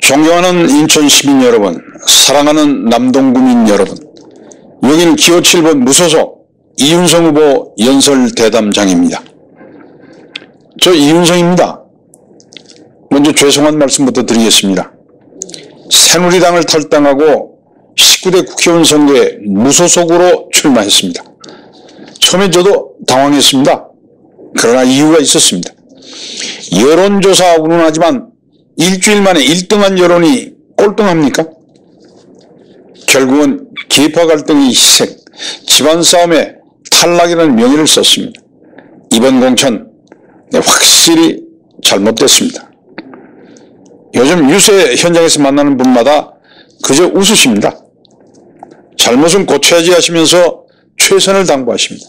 존경하는 인천 시민 여러분, 사랑하는 남동구민 여러분, 여기는 기호 7번 무소속 이윤성 후보 연설 대담장입니다. 저 이윤성입니다. 먼저 죄송한 말씀부터 드리겠습니다. 새누리당을 탈당하고 19대 국회의원 선거에 무소속으로 출마했습니다. 처음에 저도 당황했습니다. 그러나 이유가 있었습니다. 여론조사 운운하지만 일주일 만에 1등한 여론이 꼴등합니까? 결국은 계파 갈등의 희생, 집안 싸움에 탈락이라는 명의를 썼습니다. 이번 공천 네, 확실히 잘못됐습니다. 요즘 유세 현장에서 만나는 분마다 그저 웃으십니다. 잘못은 고쳐야지 하시면서 최선을 당부하십니다.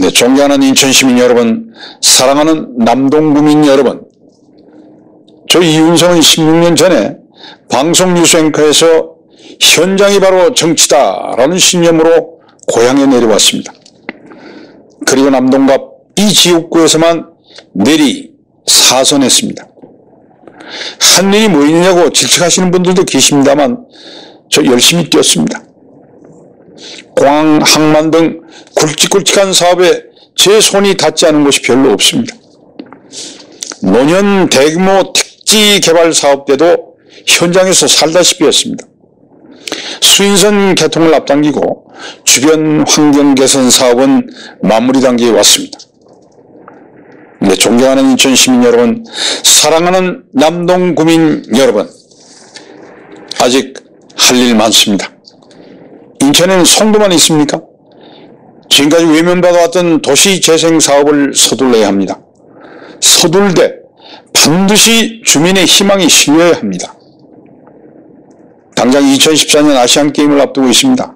네, 존경하는 인천 시민 여러분, 사랑하는 남동구민 여러분, 저 이윤성은 16년 전에 방송 뉴스 앵커에서 현장이 바로 정치다라는 신념으로 고향에 내려왔습니다. 그리고 남동갑 이 지역구에서만 내리 사선했습니다. 한 일이 뭐 있느냐고 질책하시는 분들도 계십니다만 저 열심히 뛰었습니다. 공항, 항만 등 굵직굵직한 사업에 제 손이 닿지 않은 곳이 별로 없습니다. 노년 대규모 택지 개발 사업 때도 현장에서 살다시피 했습니다. 수인선 개통을 앞당기고 주변 환경 개선 사업은 마무리 단계에 왔습니다. 네, 존경하는 인천 시민 여러분, 사랑하는 남동 구민 여러분, 아직 할 일 많습니다. 인천에는 송도만 있습니까? 지금까지 외면받아왔던 도시 재생 사업을 서둘러야 합니다. 서둘되 반드시 주민의 희망이 실려야 합니다. 당장 2014년 아시안게임을 앞두고 있습니다.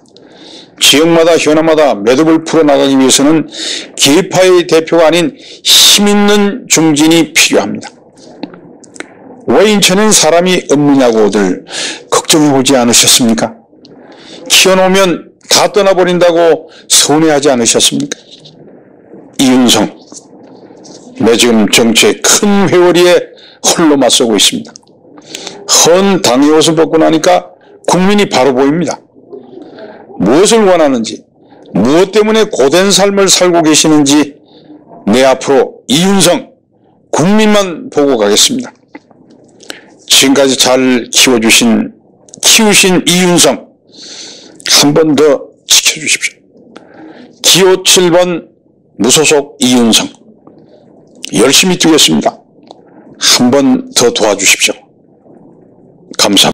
지역마다 현안마다 매듭을 풀어나가기 위해서는 계파의 대표가 아닌 힘있는 중진이 필요합니다. 왜 인천엔 사람이 없느냐고들 걱정해보지 않으셨습니까? 키워놓으면 다 떠나버린다고 서운해하지 않으셨습니까? 이윤성, 내 지금 정치의 큰 회오리에 홀로 맞서고 있습니다. 헌 당의 옷을 벗고 나니까 국민이 바로 보입니다. 무엇을 원하는지, 무엇 때문에 고된 삶을 살고 계시는지 내 앞으로 이윤성 국민만 보고 가겠습니다. 지금까지 잘 키워주신, 키우신 이윤성 한 번 더 지켜주십시오. 기호 7번 무소속 이윤성 열심히 뛰겠습니다. 한 번 더 도와주십시오. 감사합니다.